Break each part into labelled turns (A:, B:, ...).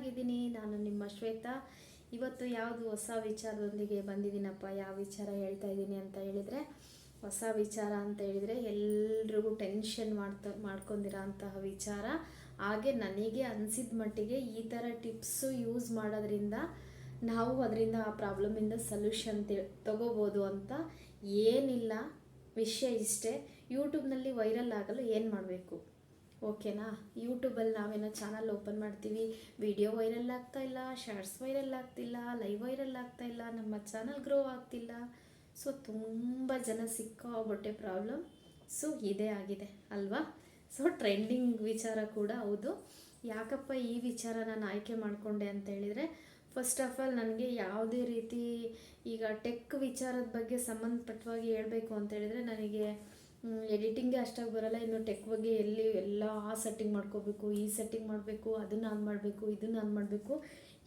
A: ಚೆನ್ನಾಗಿದ್ದೀನಿ, ನಾನು ನಿಮ್ಮ ಶ್ವೇತಾ. ಇವತ್ತು ಯಾವುದು ಹೊಸ ವಿಚಾರದೊಂದಿಗೆ ಬಂದಿದ್ದೀನಪ್ಪ? ಯಾವ ವಿಚಾರ ಹೇಳ್ತಾ ಇದ್ದೀನಿ ಅಂತ ಹೇಳಿದರೆ, ಹೊಸ ವಿಚಾರ ಅಂತ ಹೇಳಿದರೆ ಎಲ್ರಿಗೂ ಟೆನ್ಷನ್ ಮಾಡ್ತಾ, ಮಾಡ್ಕೊಂಡಿರೋ ಅಂತಹ ವಿಚಾರ. ಹಾಗೆ ನನಗೆ ಅನಿಸಿದ ಮಟ್ಟಿಗೆ ಈ ಥರ ಟಿಪ್ಸು ಯೂಸ್ ಮಾಡೋದ್ರಿಂದ ನಾವು ಅದರಿಂದ ಆ ಪ್ರಾಬ್ಲಮಿಂದ ಸೊಲ್ಯೂಷನ್ ತಗೋಬೋದು ಅಂತ ಏನಿಲ್ಲ. ವಿಷಯ ಇಷ್ಟೇ. ಯೂಟ್ಯೂಬ್ನಲ್ಲಿ ವೈರಲ್ ಆಗಲು ಏನು ಮಾಡಬೇಕು? ಓಕೆನಾ? ಯೂಟ್ಯೂಬಲ್ಲಿ ನಾವೇನೋ ಚಾನಲ್ ಓಪನ್ ಮಾಡ್ತೀವಿ. ವಿಡಿಯೋ ವೈರಲ್ ಆಗ್ತಾ ಇಲ್ಲ ಶಾರ್ಟ್ಸ್ ವೈರಲ್ ಆಗ್ತಿಲ್ಲ ಲೈವ್ ವೈರಲ್ ಆಗ್ತಾ ಇಲ್ಲ, ನಮ್ಮ ಚಾನಲ್ ಗ್ರೋ ಆಗ್ತಿಲ್ಲ. ಸೊ ತುಂಬ ಜನ ಸಿಕ್ಕಾಬಟ್ಟೆ ಪ್ರಾಬ್ಲಮ್ ಸೊ ಇದೇ ಆಗಿದೆ, ಅಲ್ವಾ? ಸೊ ಟ್ರೆಂಡಿಂಗ್ ವಿಚಾರ ಕೂಡ ಹೌದು. ಯಾಕಪ್ಪ ಈ ವಿಚಾರ ನಾನು ಆಯ್ಕೆ ಮಾಡಿಕೊಂಡೆ ಅಂತ ಹೇಳಿದರೆ ಫಸ್ಟ್ ಆಫ್ ಆಲ್ ನನಗೆ ಯಾವುದೇ ರೀತಿ ಈಗ ಟೆಕ್ ವಿಚಾರದ ಬಗ್ಗೆ ಸಂಬಂಧಪಟ್ಟವಾಗಿ ಹೇಳಬೇಕು ಅಂತ ಹೇಳಿದರೆ, ನನಗೆ ಎಡಿಟಿಂಗ್ಗೆ ಅಷ್ಟಾಗಿ ಬರೋಲ್ಲ. ಇನ್ನು ಟೆಕ್ ಬಗ್ಗೆ ಎಲ್ಲಿ ಎಲ್ಲ ಆ ಸೆಟ್ಟಿಂಗ್ ಮಾಡ್ಕೋಬೇಕು, ಈ ಸೆಟ್ಟಿಂಗ್ ಮಾಡಬೇಕು, ಅದನ್ನು ಆನ್ ಮಾಡಬೇಕು, ಇದನ್ನು ಆನ್ ಮಾಡಬೇಕು,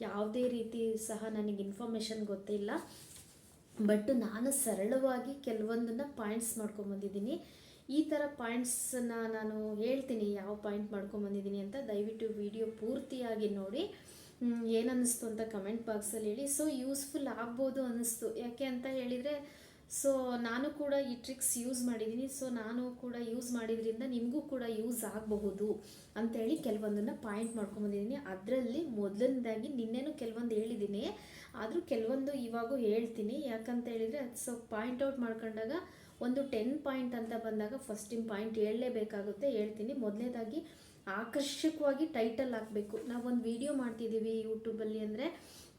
A: ಯಾವುದೇ ರೀತಿ ಸಹ ನನಗೆ ಇನ್ಫಾರ್ಮೇಷನ್ ಗೊತ್ತಿಲ್ಲ ಬಟ್ ನಾನು ಸರಳವಾಗಿ ಕೆಲವೊಂದನ್ನು ಪಾಯಿಂಟ್ಸ್ ಮಾಡ್ಕೊಂಬಂದಿದ್ದೀನಿ ಈ ಥರ ಪಾಯಿಂಟ್ಸನ್ನ ನಾನು ಹೇಳ್ತೀನಿ, ಯಾವ ಪಾಯಿಂಟ್ ಮಾಡ್ಕೊಂಬಂದಿದ್ದೀನಿ ಅಂತ. ದಯವಿಟ್ಟು ವಿಡಿಯೋ ಪೂರ್ತಿಯಾಗಿ ನೋಡಿ. ಏನನ್ನಿಸ್ತು ಅಂತ ಕಮೆಂಟ್ ಬಾಕ್ಸಲ್ಲಿ ಹೇಳಿ. ಸೊ ಯೂಸ್ಫುಲ್ ಆಗ್ಬೋದು ಅನ್ನಿಸ್ತು. ಯಾಕೆ ಅಂತ ಹೇಳಿದರೆ ಸೊ ನಾನು ಕೂಡ ಈ ಟ್ರಿಕ್ಸ್ ಯೂಸ್ ಮಾಡಿದ್ದೀನಿ ಸೊ ನಾನು ಕೂಡ ಯೂಸ್ ಮಾಡಿದ್ರಿಂದ ನಿಮಗೂ ಕೂಡ ಯೂಸ್ ಆಗಬಹುದು ಅಂತೇಳಿ ಕೆಲವೊಂದನ್ನು ಪಾಯಿಂಟ್ ಮಾಡ್ಕೊಂಬಂದಿದ್ದೀನಿ ಅದರಲ್ಲಿ ಮೊದಲನೇದಾಗಿ ನಿನ್ನೆನೂ ಕೆಲವೊಂದು ಹೇಳಿದ್ದೀನಿ ಆದರೂ ಕೆಲವೊಂದು ಇವಾಗೂ ಹೇಳ್ತೀನಿ. ಯಾಕಂತ ಹೇಳಿದರೆ ಸೊ ಪಾಯಿಂಟ್ ಔಟ್ ಮಾಡ್ಕೊಂಡಾಗ ಒಂದು ಟೆನ್ ಪಾಯಿಂಟ್ ಅಂತ ಬಂದಾಗ ಫಸ್ಟಿನ ಪಾಯಿಂಟ್ ಹೇಳಲೇಬೇಕಾಗುತ್ತೆ. ಹೇಳ್ತೀನಿ. ಮೊದಲನೇದಾಗಿ ಆಕರ್ಷಕವಾಗಿ ಟೈಟಲ್ ಹಾಕಬೇಕು. ನಾವೊಂದು ವಿಡಿಯೋ ಮಾಡ್ತಿದ್ದೀವಿ ಯೂಟ್ಯೂಬಲ್ಲಿ ಅಂದರೆ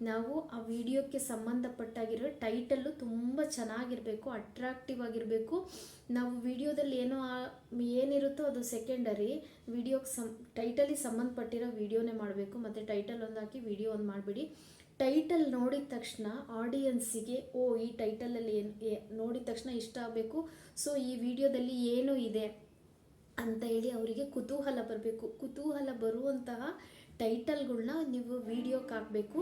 A: ನಾವು ಆ ವಿಡಿಯೋಕ್ಕೆ ಸಂಬಂಧಪಟ್ಟಾಗಿರೋ ಟೈಟಲ್ಲು ತುಂಬ ಚೆನ್ನಾಗಿರಬೇಕು ಅಟ್ರಾಕ್ಟಿವ್ ಆಗಿರಬೇಕು. ನಾವು ವಿಡಿಯೋದಲ್ಲಿ ಏನೋ ಏನಿರುತ್ತೋ ಅದು ಸೆಕೆಂಡರಿ ವಿಡಿಯೋಗೆ ಸಂ, ಟೈಟಲಿಗೆ ಸಂಬಂಧಪಟ್ಟಿರೋ ವಿಡಿಯೋನೇ ಮಾಡಬೇಕು. ಮತ್ತು ಟೈಟಲ್ ಒಂದು ಹಾಕಿ ವಿಡಿಯೋ ಒಂದು ಮಾಡಿಬಿಡಿ. ಟೈಟಲ್ ನೋಡಿದ ತಕ್ಷಣ ಆಡಿಯನ್ಸಿಗೆ ಓ, ಈ ಟೈಟಲಲ್ಲಿ ಏನು ನೋಡಿದ ತಕ್ಷಣ ಇಷ್ಟ ಆಗಬೇಕು. ಸೊ, ಈ ವಿಡಿಯೋದಲ್ಲಿ ಏನು ಇದೆ ಅಂತ ಹೇಳಿ ಅವರಿಗೆ ಕುತೂಹಲ ಬರಬೇಕು. ಕುತೂಹಲ ಬರುವಂತಹ ಟೈಟಲ್ಗಳನ್ನ ನೀವು ವಿಡಿಯೋಕ್ಕೆ ಹಾಕಬೇಕು.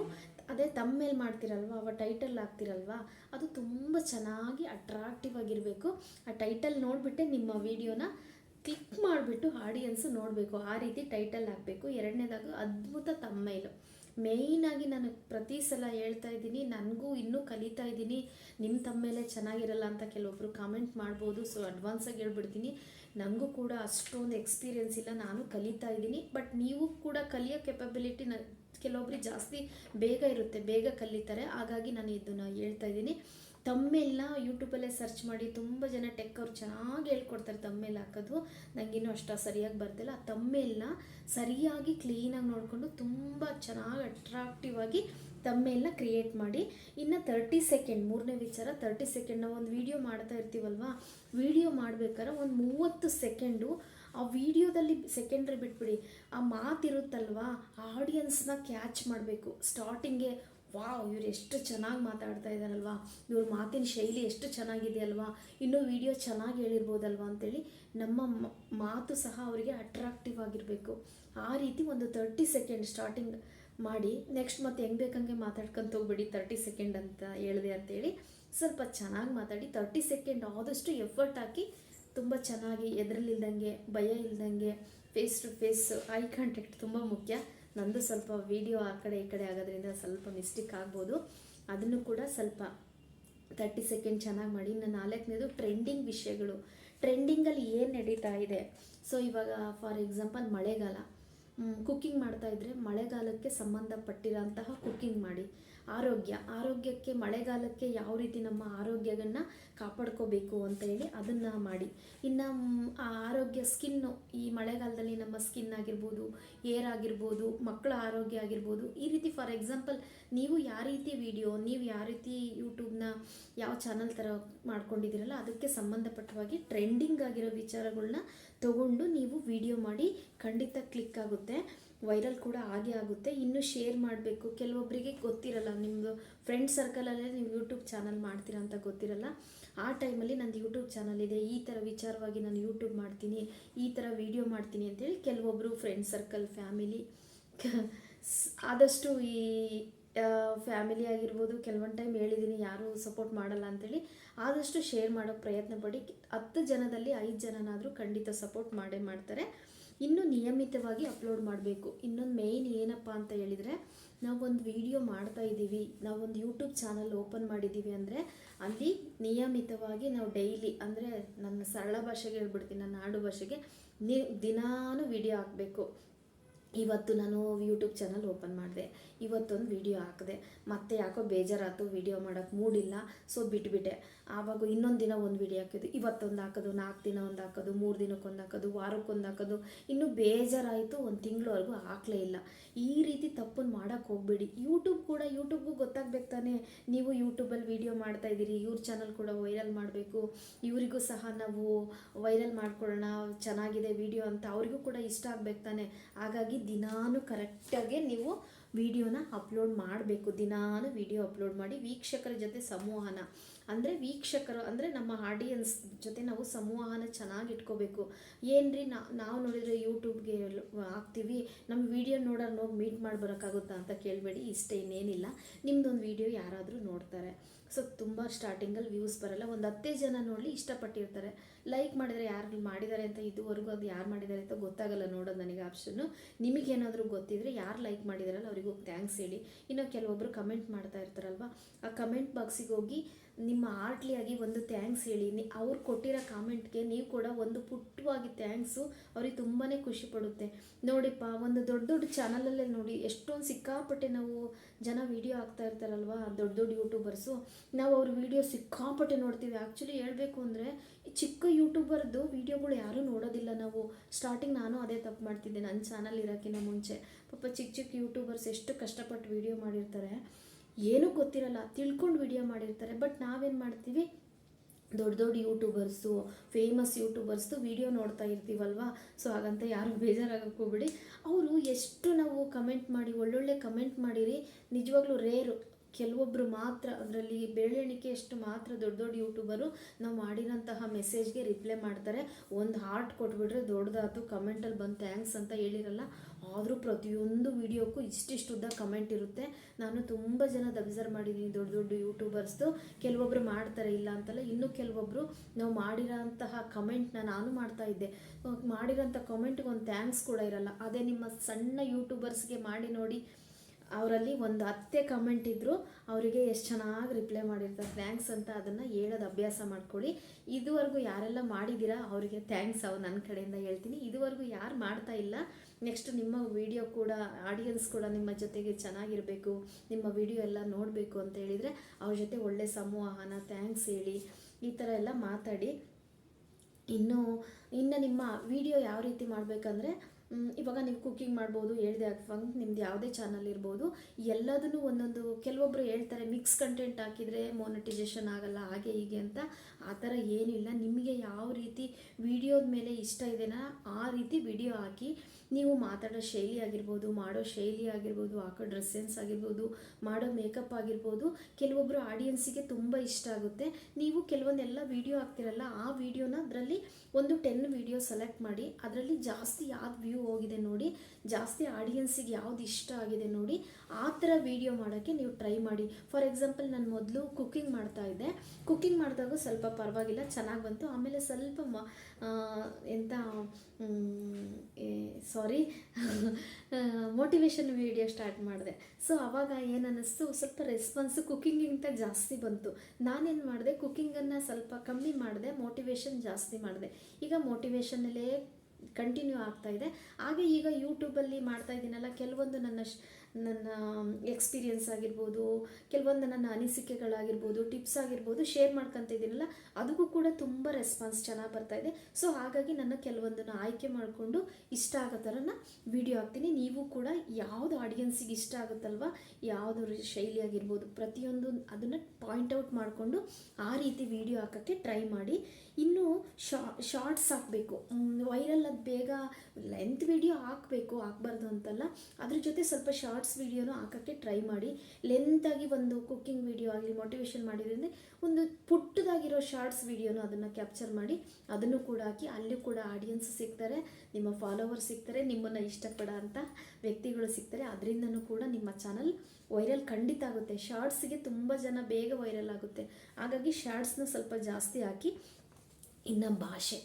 A: ಅದೇ ತಮ್ಮೇಲೆ ಮಾಡ್ತಿರಲ್ವ ಅವ ಟೈಟಲ್ ಹಾಕ್ತಿರಲ್ವ, ಅದು ತುಂಬ ಚೆನ್ನಾಗಿ ಅಟ್ರಾಕ್ಟಿವ್ ಆಗಿರಬೇಕು. ಆ ಟೈಟಲ್ ನೋಡಿಬಿಟ್ಟೆ ನಿಮ್ಮ ವಿಡಿಯೋನ ಕ್ಲಿಕ್ ಮಾಡಿಬಿಟ್ಟು ಆಡಿಯನ್ಸು ನೋಡಬೇಕು. ಆ ರೀತಿ ಟೈಟಲ್ ಹಾಕಬೇಕು. ಎರಡನೇದಾಗ ಅದ್ಭುತ ತಮ್ಮೈಲು ಮೇಯ್ನಾಗಿ ನಾನು ಪ್ರತಿ ಸಲ ಹೇಳ್ತಾ ಇದ್ದೀನಿ, ನನಗೂ ಇನ್ನೂ ಕಲಿತಾ ಇದ್ದೀನಿ. ನಿಮ್ಮ ತಮ್ಮೇಲೆ ಚೆನ್ನಾಗಿರಲ್ಲ ಅಂತ ಕೆಲವೊಬ್ಬರು ಕಾಮೆಂಟ್ ಮಾಡ್ಬೋದು. ಸೊ ಅಡ್ವಾನ್ಸಾಗಿ ಹೇಳ್ಬಿಡ್ತೀನಿ. ನನಗೂ ಕೂಡ ಅಷ್ಟೊಂದು ಎಕ್ಸ್ಪೀರಿಯೆನ್ಸ್ ಇಲ್ಲ. ನಾನು ಕಲಿತಾ ಇದ್ದೀನಿ. ಬಟ್ ನೀವು ಕೂಡ ಕಲಿಯೋ ಕೆಪಬಿಲಿಟಿ ನ ಕೆಲವೊಬ್ರಿಗೆ ಜಾಸ್ತಿ ಬೇಗ ಇರುತ್ತೆ, ಬೇಗ ಕಲಿತಾರೆ. ಹಾಗಾಗಿ ನಾನು ಇದನ್ನು ಹೇಳ್ತಾ ಇದ್ದೀನಿ. ತಮ್ಮೆಲ್ಲ ಯೂಟ್ಯೂಬಲ್ಲೇ ಸರ್ಚ್ ಮಾಡಿ, ತುಂಬ ಜನ ಟೆಕ್ ಅವ್ರು ಚೆನ್ನಾಗಿ ಹೇಳ್ಕೊಡ್ತಾರೆ ತಮ್ಮೆಲ್ಲ ಹಾಕೋದು. ನನಗಿನ್ನೂ ಅಷ್ಟು ಸರಿಯಾಗಿ ಬರ್ತಿಲ್ಲ ಆ ತಮ್ಮೆಲ್ಲ ಸರಿಯಾಗಿ ಕ್ಲೀನಾಗಿ ನೋಡಿಕೊಂಡು ತುಂಬ ಚೆನ್ನಾಗಿ ಅಟ್ರಾಕ್ಟಿವ್ ಆಗಿ ತಮ್ಮೆಲ್ಲ ಕ್ರಿಯೇಟ್ ಮಾಡಿ. ಇನ್ನು ತರ್ಟಿ ಸೆಕೆಂಡ್ ಮೂರನೇ ವಿಚಾರ ತರ್ಟಿ ಸೆಕೆಂಡ್ ನಾವು ಒಂದು ವಿಡಿಯೋ ಮಾಡ್ತಾ ಇರ್ತೀವಲ್ವಾ? ವಿಡಿಯೋ ಮಾಡ್ಬೇಕಾದ್ರೆ ಒಂದು ಮೂವತ್ತು ಸೆಕೆಂಡು ಆ ವಿಡಿಯೋದಲ್ಲಿ ಸೆಕೆಂಡ್ರಿ ಬಿಟ್ಬಿಡಿ. ಆ ಮಾತಿರುತ್ತಲ್ವಾ? ಆಡಿಯನ್ಸ್ನ ಕ್ಯಾಚ್ ಮಾಡಬೇಕು. ಸ್ಟಾರ್ಟಿಂಗೆ ವಾವ್, ಇವ್ರು ಎಷ್ಟು ಚೆನ್ನಾಗಿ ಮಾತಾಡ್ತಾ ಇದ್ದಾರಲ್ವಾ? ಇವ್ರ ಮಾತಿನ ಶೈಲಿ ಎಷ್ಟು ಚೆನ್ನಾಗಿದೆ ಅಲ್ವಾ ಇನ್ನೂ ವಿಡಿಯೋ ಚೆನ್ನಾಗಿ ಹೇಳಿರ್ಬೋದಲ್ವಾ? ಅಂತೇಳಿ ನಮ್ಮ ಮಾತು ಸಹ ಅವರಿಗೆ ಅಟ್ರಾಕ್ಟಿವ್ ಆಗಿರಬೇಕು. ಆ ರೀತಿ ಒಂದು ತರ್ಟಿ ಸೆಕೆಂಡ್ ಸ್ಟಾರ್ಟಿಂಗ್ ಮಾಡಿ, ನೆಕ್ಸ್ಟ್ ಮತ್ತೆ ಹೆಂಗೆ ಬೇಕಂಗೆ ಮಾತಾಡ್ಕೊಂತ ಹೋಗ್ಬಿಡಿ ತರ್ಟಿ ಸೆಕೆಂಡ್ ಅಂತ ಹೇಳಿದೆ ಅಂತೇಳಿ ಸ್ವಲ್ಪ ಚೆನ್ನಾಗಿ ಮಾತಾಡಿ ತರ್ಟಿ ಸೆಕೆಂಡ್ ಆದಷ್ಟು ಎಫರ್ಟ್ ಹಾಕಿ ತುಂಬ ಚೆನ್ನಾಗಿ ಎದುರಲ್ಲಿಲ್ದಂಗೆ, ಭಯ ಇಲ್ದಂಗೆ face to face eye contact ತುಂಬ ಮುಖ್ಯ. ನಂದು ಸ್ವಲ್ಪ ವೀಡಿಯೋ ಆ ಕಡೆ ಈ ಕಡೆ ಆಗೋದ್ರಿಂದ ಸ್ವಲ್ಪ ಮಿಸ್ಟೇಕ್ ಆಗ್ಬೋದು. ಅದನ್ನು ಕೂಡ ಸ್ವಲ್ಪ ತರ್ಟಿ ಸೆಕೆಂಡ್ ಚೆನ್ನಾಗಿ ಮಾಡಿ. ಇನ್ನು ನಾಲ್ಕನೇದು ಟ್ರೆಂಡಿಂಗ್ ವಿಷಯಗಳು. ಟ್ರೆಂಡಿಂಗಲ್ಲಿ ಏನು ನಡೀತಾ ಇದೆ? ಸೊ ಇವಾಗ ಫಾರ್ ಎಕ್ಸಾಂಪಲ್ ಮಳೆಗಾಲ. ಕುಕ್ಕಿಂಗ್ ಮಾಡ್ತಾ ಇದ್ರೆ ಮಳೆಗಾಲಕ್ಕೆ ಸಂಬಂಧಪಟ್ಟಿರೋಂತಹ ಕುಕ್ಕಿಂಗ್ ಮಾಡಿ. ಆರೋಗ್ಯ. ಆರೋಗ್ಯಕ್ಕೆ ಮಳೆಗಾಲಕ್ಕೆ ಯಾವ ರೀತಿ ನಮ್ಮ ಆರೋಗ್ಯವನ್ನು ಕಾಪಾಡ್ಕೋಬೇಕು ಅಂತ ಹೇಳಿ ಅದನ್ನು ಮಾಡಿ. ಇನ್ನು ಆರೋಗ್ಯ ಸ್ಕಿನ್ನು ಈ ಮಳೆಗಾಲದಲ್ಲಿ ನಮ್ಮ ಸ್ಕಿನ್ ಆಗಿರ್ಬೋದು ಏರ್ ಆಗಿರ್ಬೋದು ಮಕ್ಕಳ ಆರೋಗ್ಯ ಆಗಿರ್ಬೋದು, ಈ ರೀತಿ ಫಾರ್ ಎಕ್ಸಾಂಪಲ್ ನೀವು ಯಾವ ರೀತಿ ವಿಡಿಯೋ ನೀವು ಯಾವ ರೀತಿ ಯೂಟ್ಯೂಬ್ನ ಯಾವ ಚಾನಲ್ ಥರ ಮಾಡ್ಕೊಂಡಿದ್ದೀರಲ್ಲ, ಅದಕ್ಕೆ ಸಂಬಂಧಪಟ್ಟವಾಗಿ ಟ್ರೆಂಡಿಂಗ್ ಆಗಿರೋ ವಿಚಾರಗಳನ್ನ ತಗೊಂಡು ನೀವು ವಿಡಿಯೋ ಮಾಡಿ ಖಂಡಿತ ಕ್ಲಿಕ್ ಆಗುತ್ತೆ. ವೈರಲ್ ಕೂಡ ಆಗಿ ಆಗುತ್ತೆ. ಇನ್ನು ಶೇರ್ ಮಾಡಬೇಕು. ಕೆಲವೊಬ್ಬರಿಗೆ ಗೊತ್ತಿರಲ್ಲ. ನಿಮ್ಮದು ಫ್ರೆಂಡ್ ಸರ್ಕಲಲ್ಲೇ ನೀವು ಯೂಟ್ಯೂಬ್ ಚಾನಲ್ ಮಾಡ್ತೀರಾ ಅಂತ ಗೊತ್ತಿರಲ್ಲ. ಆ ಟೈಮಲ್ಲಿ ನಂದು ಯೂಟ್ಯೂಬ್ ಚಾನಲ್ ಇದೆ. ಈ ಥರ ವಿಚಾರವಾಗಿ ನಾನು ಯೂಟ್ಯೂಬ್ ಮಾಡ್ತೀನಿ. ಈ ಥರ ವಿಡಿಯೋ ಮಾಡ್ತೀನಿ ಅಂತೇಳಿ ಕೆಲವೊಬ್ಬರು ಫ್ರೆಂಡ್ ಸರ್ಕಲ್ ಫ್ಯಾಮಿಲಿ ಆದಷ್ಟು ಈ ಫ್ಯಾಮಿಲಿ ಆಗಿರ್ಬೋದು. ಕೆಲವೊಂದು ಟೈಮ್ ಹೇಳಿದ್ದೀನಿ ಯಾರೂ ಸಪೋರ್ಟ್ ಮಾಡಲ್ಲ ಅಂತೇಳಿ ಆದಷ್ಟು ಶೇರ್ ಮಾಡೋಕ್ಕೆ ಪ್ರಯತ್ನ ಪಡಿ. ಹತ್ತು ಜನದಲ್ಲಿ ಐದು ಜನನಾದರೂ ಖಂಡಿತ ಸಪೋರ್ಟ್ ಮಾಡೇ ಮಾಡ್ತಾರೆ. ಇನ್ನು ನಿಯಮಿತವಾಗಿ ಅಪ್ಲೋಡ್ ಮಾಡಬೇಕು. ಇನ್ನೊಂದು ಮೇಯ್ನ್ ಏನಪ್ಪ ಅಂತ ಹೇಳಿದರೆ, ನಾವೊಂದು ವಿಡಿಯೋ ಮಾಡ್ತಾ ಇದ್ದೀವಿ. ನಾವೊಂದು ಯೂಟ್ಯೂಬ್ ಚಾನಲ್ ಓಪನ್ ಮಾಡಿದ್ದೀವಿ ಅಂದರೆ, ಅಲ್ಲಿ ನಿಯಮಿತವಾಗಿ ನಾವು ಡೈಲಿ ಅಂದರೆ, ನನ್ನ ಸರಳ ಭಾಷೆಗೆ ಹೇಳ್ಬಿಡ್ತೀನಿ, ನನ್ನ ಆಡು ಭಾಷೆಗೆ, ನಿ ದಿನಾನು ವಿಡಿಯೋ ಹಾಕಬೇಕು. ಇವತ್ತು ನಾನು ಯೂಟ್ಯೂಬ್ ಚಾನಲ್ ಓಪನ್ ಮಾಡಿದೆ. ಇವತ್ತೊಂದು ವಿಡಿಯೋ ಹಾಕಿದೆ. ಮತ್ತೆ ಯಾಕೋ ಬೇಜಾರಾಯ್ತು ವಿಡಿಯೋ ಮಾಡೋಕ್ಕೆ ಮೂಡಿಲ್ಲ. ಸೊ ಬಿಟ್ಬಿಟ್ಟೆ. ಆವಾಗ ಇನ್ನೊಂದು ದಿನ ಒಂದು ವಿಡಿಯೋ ಹಾಕಿದ್ದು. ಇವತ್ತೊಂದು ಹಾಕೋದು ನಾಲ್ಕು ದಿನ ಒಂದು ಹಾಕೋದು, ಮೂರು ದಿನಕ್ಕೊಂದು ಹಾಕೋದು ವಾರಕ್ಕೊಂದು ಹಾಕೋದು. ಇನ್ನೂ ಬೇಜಾರಾಯಿತು, ಒಂದು ತಿಂಗಳವರೆಗೂ ಹಾಕಲೇ ಇಲ್ಲ. ಈ ರೀತಿ ತಪ್ಪನ್ನು ಮಾಡೋಕ್ಕೆ ಹೋಗ್ಬೇಡಿ. ಯೂಟ್ಯೂಬ್ ಕೂಡ ಯೂಟ್ಯೂಬ್ಗೂ ಗೊತ್ತಾಗ್ಬೇಕು ತಾನೇ. ನೀವು ಯೂಟ್ಯೂಬಲ್ಲಿ ವಿಡಿಯೋ ಮಾಡ್ತಾ ಇದ್ದೀರಿ, ಇವ್ರ ಚಾನಲ್ ಕೂಡ ವೈರಲ್ ಮಾಡಬೇಕು. ಇವರಿಗೂ ಸಹ ನಾವು ವೈರಲ್ ಮಾಡ್ಕೊಳ್ಳೋಣ ಚೆನ್ನಾಗಿದೆ ವಿಡಿಯೋ ಅಂತ ಅವರಿಗೂ ಕೂಡ ಇಷ್ಟ ಆಗ್ಬೇಕು ತಾನೆ. ಹಾಗಾಗಿ ದಿನಾನು ಕರೆಕ್ಟಾಗಿ ನೀವು ವಿಡಿಯೋನ ಅಪ್ಲೋಡ್ ಮಾಡಬೇಕು. ದಿನಾನು ವಿಡಿಯೋ ಅಪ್ಲೋಡ್ ಮಾಡಿ ವೀಕ್ಷಕರ ಜೊತೆ ಸಂವಹನ. ಅಂದರೆ ವೀಕ್ಷಕರು, ಅಂದರೆ ನಮ್ಮ ಆಡಿಯನ್ಸ್ ಜೊತೆ ನಾವು ಸಂವಹನ ಚೆನ್ನಾಗಿ ಇಟ್ಕೋಬೇಕು. ಏನ್ರಿ ನಾವು ನೋಡಿದರೆ ಯೂಟ್ಯೂಬ್ಗೆ ಹಾಕ್ತೀವಿ ನಮ್ಮ ವಿಡಿಯೋ ನೋಡೋರು ಹೋಗಿ ಮೀಟ್ ಮಾಡಿ ಬರೋಕ್ಕಾಗುತ್ತಾ ಅಂತ ಕೇಳಬೇಡಿ, ಇಷ್ಟ ಇನ್ನೇನಿಲ್ಲ. ನಿಮ್ಮದೊಂದು ವಿಡಿಯೋ ಯಾರಾದರೂ ನೋಡ್ತಾರೆ. ಸೊ, ತುಂಬ ಸ್ಟಾರ್ಟಿಂಗಲ್ಲಿ ವ್ಯೂಸ್ ಬರಲ್ಲ. ಒಂದು ಹತ್ತೇ ಜನ ನೋಡಲಿ ಇಷ್ಟಪಟ್ಟಿರ್ತಾರೆ. ಲೈಕ್ ಮಾಡಿದರೆ ಯಾರು ಮಾಡಿದ್ದಾರೆ ಅಂತ ಇದುವರೆಗೂ ಅದು ಯಾರು ಮಾಡಿದ್ದಾರೆ ಅಂತ ಗೊತ್ತಾಗಲ್ಲ ನೋಡೋದು ನನಗೆ ಆಪ್ಷನ್ನು ನಿಮಗೇನಾದರೂ ಗೊತ್ತಿದ್ರೆ ಯಾರು ಲೈಕ್ ಮಾಡಿದಾರಲ್ಲ ಅವರಿಗೂ ಥ್ಯಾಂಕ್ಸ್ ಹೇಳಿ. ಇನ್ನು ಕೆಲವೊಬ್ಬರು ಕಮೆಂಟ್ ಮಾಡ್ತಾ ಇರ್ತಾರಲ್ವ, ಆ ಕಮೆಂಟ್ ಬಾಕ್ಸಿಗೆ ಹೋಗಿ ನಿಮ್ಮ ಆರ್ಟ್ಲಿಯಾಗಿ ಒಂದು ಥ್ಯಾಂಕ್ಸ್ ಹೇಳಿ. ಅವ್ರು ಕೊಟ್ಟಿರೋ ಕಾಮೆಂಟ್ಗೆ ನೀವು ಕೂಡ ಒಂದು ಪುಟ್ಟವಾಗಿ ಥ್ಯಾಂಕ್ಸು ಅವ್ರಿಗೆ ತುಂಬಾ ಖುಷಿ ಪಡುತ್ತೆ. ನೋಡಿಪ್ಪ, ಒಂದು ದೊಡ್ಡ ದೊಡ್ಡ ಚಾನಲಲ್ಲೇ ನೋಡಿ ಎಷ್ಟೊಂದು ಸಿಕ್ಕಾಪಟ್ಟೆ ನಾವು ಜನ ವೀಡಿಯೋ ಹಾಕ್ತಾ ಇರ್ತಾರಲ್ವ, ದೊಡ್ಡ ದೊಡ್ಡ ಯೂಟ್ಯೂಬರ್ಸು ನಾವು ಅವ್ರ ವೀಡಿಯೋ ಸಿಕ್ಕಾಪಟ್ಟೆ ನೋಡ್ತೀವಿ. ಆ್ಯಕ್ಚುಲಿ ಹೇಳಬೇಕು ಅಂದರೆ ಚಿಕ್ಕ ಯೂಟ್ಯೂಬರ್ದು ವೀಡಿಯೋಗಳು ಯಾರೂ ನೋಡೋದಿಲ್ಲ ನಾವು. ಸ್ಟಾರ್ಟಿಂಗ್ ನಾನು ಅದೇ ತಪ್ಪು ಮಾಡ್ತಿದ್ದೆ. ನನ್ನ ಚಾನಲ್ ಇರೋಕ್ಕಿಂತ ಮುಂಚೆ. ಪಾಪ ಚಿಕ್ಕ ಚಿಕ್ಕ ಯೂಟ್ಯೂಬರ್ಸ್ ಎಷ್ಟು ಕಷ್ಟಪಟ್ಟು ವೀಡಿಯೋ ಮಾಡಿರ್ತಾರೆ. ಏನೂ ಗೊತ್ತಿರಲ್ಲ, ತಿಳ್ಕೊಂಡು ವಿಡಿಯೋ ಮಾಡಿರ್ತಾರೆ. ಬಟ್ ನಾವೇನು ಮಾಡ್ತೀವಿ? ದೊಡ್ಡ ದೊಡ್ಡ ಯೂಟ್ಯೂಬರ್ಸು ಫೇಮಸ್ ಯೂಟ್ಯೂಬರ್ಸು ವಿಡಿಯೋ ನೋಡ್ತಾ ಇರ್ತೀವಲ್ವಾ? ಸೊ ಹಾಗಂತ ಯಾರು ಬೇಜಾರಾಗಕ್ಕೆ ಹೋಗ್ಬಿಡಿ. ಅವರು ಎಷ್ಟು ನಾವು ಕಮೆಂಟ್ ಮಾಡಿ, ಒಳ್ಳೊಳ್ಳೆ ಕಮೆಂಟ್ ಮಾಡಿರಿ, ನಿಜವಾಗ್ಲೂ ರೇರು ಕೆಲವೊಬ್ಬರು ಮಾತ್ರ, ಅದರಲ್ಲಿ ಎಷ್ಟು ಮಾತ್ರ ದೊಡ್ಡ ದೊಡ್ಡ ಯೂಟ್ಯೂಬರು ನಾವು ಮಾಡಿರೋಂತಹ ಮೆಸೇಜ್ಗೆ ರಿಪ್ಲೈ ಮಾಡ್ತಾರೆ. ಒಂದು ಹಾರ್ಟ್ ಕೊಟ್ಬಿಟ್ರೆ ದೊಡ್ಡದಾಯ್ತು ಕಮೆಂಟಲ್ಲಿ ಬಂದು ಥ್ಯಾಂಕ್ಸ್ ಅಂತ ಹೇಳಿರಲ್ಲ, ಆದರೂ ಪ್ರತಿಯೊಂದು ವಿಡಿಯೋಕ್ಕೂ ಇಷ್ಟಿಷ್ಟು ಉದ್ದ ಕಮೆಂಟ್ ಇರುತ್ತೆ. ನಾನು ತುಂಬ ಜನದ ಅಬ್ಸರ್ವ್ ಮಾಡಿದ್ದೀನಿ ದೊಡ್ಡ ದೊಡ್ಡ ಯೂಟ್ಯೂಬರ್ಸ್ದು ಕೆಲವೊಬ್ಬರು ಮಾಡ್ತಾರೆ ಇಲ್ಲ ಅಂತಲ್ಲ, ಇನ್ನೂ ಕೆಲವೊಬ್ಬರು ನಾವು ಮಾಡಿರೋಂತಹ ಕಮೆಂಟ್ನ ನಾನು ಮಾಡ್ತಾ ಇದ್ದೆ. ಮಾಡಿರೋಂಥ ಕಮೆಂಟ್ಗೆ ಒಂದು ಥ್ಯಾಂಕ್ಸ್ ಕೂಡ ಇರಲ್ಲ. ಅದೇ ನಿಮ್ಮ ಸಣ್ಣ ಯೂಟ್ಯೂಬರ್ಸ್ಗೆ ಮಾಡಿ ನೋಡಿ ಅವರಲ್ಲಿ ಒಂದು ಹತ್ತೆ ಕಮೆಂಟ್ ಇದ್ದರು ಅವರಿಗೆ ಎಷ್ಟು ಚೆನ್ನಾಗಿ ರಿಪ್ಲೈ ಮಾಡಿರ್ತಾರೆ ಥ್ಯಾಂಕ್ಸ್ ಅಂತ ಅದನ್ನು ಹೇಳೋದು ಅಭ್ಯಾಸ ಮಾಡ್ಕೊಳ್ಳಿ. ಇದುವರೆಗೂ ಯಾರೆಲ್ಲ ಮಾಡಿದ್ದೀರಾ ಅವರಿಗೆ ಥ್ಯಾಂಕ್ಸ್ ಅವ್ರು ನನ್ನ ಕಡೆಯಿಂದ ಹೇಳ್ತೀನಿ. ಇದುವರೆಗೂ ಯಾರು ಮಾಡ್ತಾ ಇಲ್ಲ ನೆಕ್ಸ್ಟ್ ನಿಮ್ಮ ವಿಡಿಯೋ ಕೂಡ ಆಡಿಯನ್ಸ್ ಕೂಡ ನಿಮ್ಮ ಜೊತೆಗೆ ಚೆನ್ನಾಗಿರಬೇಕು, ನಿಮ್ಮ ವಿಡಿಯೋ ಎಲ್ಲ ನೋಡಬೇಕು ಅಂತ ಹೇಳಿದರೆ, ಅವ್ರ ಜೊತೆ ಒಳ್ಳೆ ಸಂವಹನ ಥ್ಯಾಂಕ್ಸ್ ಹೇಳಿ, ಈ ಥರ ಎಲ್ಲ ಮಾತಾಡಿ. ಇನ್ನು ಇನ್ನು ನಿಮ್ಮ ವಿಡಿಯೋ ಯಾವ ರೀತಿ ಮಾಡಬೇಕಂದ್ರೆ ಇವಾಗ ನೀವು ಕುಕ್ಕಿಂಗ್ ಮಾಡ್ಬೋದು, ಹೇಳ್ದೆ ಅಥವಾ ನಿಮ್ದು ಯಾವುದೇ ಚಾನಲ್ ಇರ್ಬೋದು, ಎಲ್ಲದನ್ನು ಒಂದೊಂದು ಕೆಲವೊಬ್ಬರು ಹೇಳ್ತಾರೆ ಮಿಕ್ಸ್ ಕಂಟೆಂಟ್ ಹಾಕಿದರೆ ಮೋನಟೈಸೇಷನ್ ಆಗಲ್ಲ, ಹಾಗೆ ಹೀಗೆ ಅಂತ. ಆ ಥರ ಏನಿಲ್ಲ. ನಿಮಗೆ ಯಾವ ರೀತಿ ವಿಡಿಯೋದ ಮೇಲೆ ಇಷ್ಟ ಇದೆನಾ ಆ ರೀತಿ ವಿಡಿಯೋ ಹಾಕಿ, ನೀವು ಮಾತಾಡೋ ಶೈಲಿ ಆಗಿರ್ಬೋದು, ಮಾಡೋ ಶೈಲಿ ಆಗಿರ್ಬೋದು, ಹಾಕೋ ಡ್ರೆಸ್ ಸೆನ್ಸ್ ಆಗಿರ್ಬೋದು, ಮಾಡೋ ಮೇಕಪ್ ಆಗಿರ್ಬೋದು ಕೆಲವೊಬ್ಬರು ಆಡಿಯನ್ಸಿಗೆ ತುಂಬ ಇಷ್ಟ ಆಗುತ್ತೆ. ನೀವು ಕೆಲವೊಂದೆಲ್ಲ ವಿಡಿಯೋ ಹಾಕ್ತಿರಲ್ಲ, ಆ ವಿಡಿಯೋನ ಅದರಲ್ಲಿ ಒಂದು ಟೆನ್ ವಿಡಿಯೋ ಸೆಲೆಕ್ಟ್ ಮಾಡಿ, ಅದರಲ್ಲಿ ಜಾಸ್ತಿ ಯಾವ್ದು ವ್ಯೂ ಹೋಗಿದೆ ನೋಡಿ. ಜಾಸ್ತಿ ಆಡಿಯನ್ಸಿಗೆ ಯಾವ್ದು ಇಷ್ಟ ಆಗಿದೆ ನೋಡಿ. ಆ ಥರ ವಿಡಿಯೋ ಮಾಡೋಕ್ಕೆ ನೀವು ಟ್ರೈ ಮಾಡಿ. ಫಾರ್ ಎಕ್ಸಾಂಪಲ್ ನಾನು ಮೊದಲು ಕುಕ್ಕಿಂಗ್ ಮಾಡ್ತಾ ಇದ್ದೆ. ಕುಕ್ಕಿಂಗ್ ಮಾಡಿದಾಗ ಸ್ವಲ್ಪ ಪರವಾಗಿಲ್ಲ, ಚೆನ್ನಾಗಿ ಬಂತು. ಆಮೇಲೆ ಸ್ವಲ್ಪ ಮ ಎಂಥ ಸಾರಿ ಮೋಟಿವೇಶನ್ ವಿಡಿಯೋ ಸ್ಟಾರ್ಟ್ ಮಾಡಿದೆ. ಸೊ ಆವಾಗ ಏನು ಅನ್ನಿಸ್ತು ಸ್ವಲ್ಪ ರೆಸ್ಪಾನ್ಸು ಕುಕ್ಕಿಂಗಿಂತ ಜಾಸ್ತಿ ಬಂತು. ನಾನೇನು ಮಾಡಿದೆ? ಕುಕ್ಕಿಂಗನ್ನು ಸ್ವಲ್ಪ ಕಮ್ಮಿ ಮಾಡಿದೆ. ಮೋಟಿವೇಶನ್ ಜಾಸ್ತಿ ಮಾಡಿದೆ. ಈಗ ಮೋಟಿವೇಶನಲ್ಲೇ ಕಂಟಿನ್ಯೂ ಆಗ್ತಾ ಇದೆ. ಹಾಗೆ ಈಗ ಯೂಟ್ಯೂಬಲ್ಲಿ ಮಾಡ್ತಾ ಇದ್ದೀನಲ್ಲ ಕೆಲವೊಂದು ನನ್ನ ನನ್ನ ಎಕ್ಸ್ಪೀರಿಯನ್ಸ್ ಆಗಿರ್ಬೋದು, ಕೆಲವೊಂದು ನನ್ನ ಅನಿಸಿಕೆಗಳಾಗಿರ್ಬೋದು ಟಿಪ್ಸ್ ಆಗಿರ್ಬೋದು ಶೇರ್ ಮಾಡ್ಕೊತ ಇದ್ದೀನಲ್ಲ, ಅದಕ್ಕೂ ಕೂಡ ತುಂಬ ರೆಸ್ಪಾನ್ಸ್ ಚೆನ್ನಾಗಿ ಬರ್ತಾ ಇದೆ. ಸೊ ಹಾಗಾಗಿ ನನ್ನ ಕೆಲವೊಂದನ್ನು ಆಯ್ಕೆ ಮಾಡಿಕೊಂಡು ಇಷ್ಟ ಆಗೋ ಥರನ ವಿಡಿಯೋ ಹಾಕ್ತೀನಿ. ನೀವು ಕೂಡ ಯಾವುದು ಆಡಿಯನ್ಸಿಗೆ ಇಷ್ಟ ಆಗುತ್ತಲ್ವ, ಯಾವುದು ಶೈಲಿ ಆಗಿರ್ಬೋದು, ಪ್ರತಿಯೊಂದು ಅದನ್ನು ಪಾಯಿಂಟ್ ಔಟ್ ಮಾಡಿಕೊಂಡು ಆ ರೀತಿ ವಿಡಿಯೋ ಹಾಕೋಕ್ಕೆ ಟ್ರೈ ಮಾಡಿ. ಇನ್ನು ಶಾ ಶಾರ್ಟ್ಸ್ ಹಾಕಬೇಕು. ವೈರಲ್ ಅದು ಬೇಗ ಲೆಂತ್ ವಿಡಿಯೋ ಹಾಕಬೇಕು, ಹಾಕ್ಬಾರ್ದು ಅಂತಲ್ಲ, ಅದ್ರ ಜೊತೆ ಸ್ವಲ್ಪ ಶಾರ್ಟ್ಸ್ ವೀಡಿಯೋನೂ ಹಾಕೋಕ್ಕೆ ಟ್ರೈ ಮಾಡಿ ಲೆಂತಾಗಿ ಒಂದು ಕುಕ್ಕಿಂಗ್ ವಿಡಿಯೋ ಆಗಲಿ ಮೋಟಿವೇಶನ್ ಮಾಡಿದ್ರಿಂದ ಒಂದು ಪುಟ್ಟದಾಗಿರೋ ಶಾರ್ಟ್ಸ್ ವಿಡಿಯೋನು ಅದನ್ನು ಕ್ಯಾಪ್ಚರ್ ಮಾಡಿ, ಅದನ್ನು ಕೂಡ ಹಾಕಿ, ಅಲ್ಲಿ ಕೂಡ ಆಡಿಯನ್ಸ್ ಸಿಗ್ತಾರೆ, ನಿಮ್ಮ ಫಾಲೋವರ್ಸ್ ಸಿಗ್ತಾರೆ, ನಿಮ್ಮನ್ನು ಇಷ್ಟಪಡೋ ಅಂಥ ವ್ಯಕ್ತಿಗಳು ಸಿಗ್ತಾರೆ. ಅದರಿಂದನೂ ಕೂಡ ನಿಮ್ಮ ಚಾನಲ್ ವೈರಲ್ ಖಂಡಿತ ಆಗುತ್ತೆ. ಶಾರ್ಟ್ಸ್ಗೆ ತುಂಬ ಜನ ಬೇಗ ವೈರಲ್ ಆಗುತ್ತೆ. ಹಾಗಾಗಿ ಶಾರ್ಟ್ಸ್ನ ಸ್ವಲ್ಪ ಜಾಸ್ತಿ ಹಾಕಿ, ಇನ್ನು ಭಾಷೆ.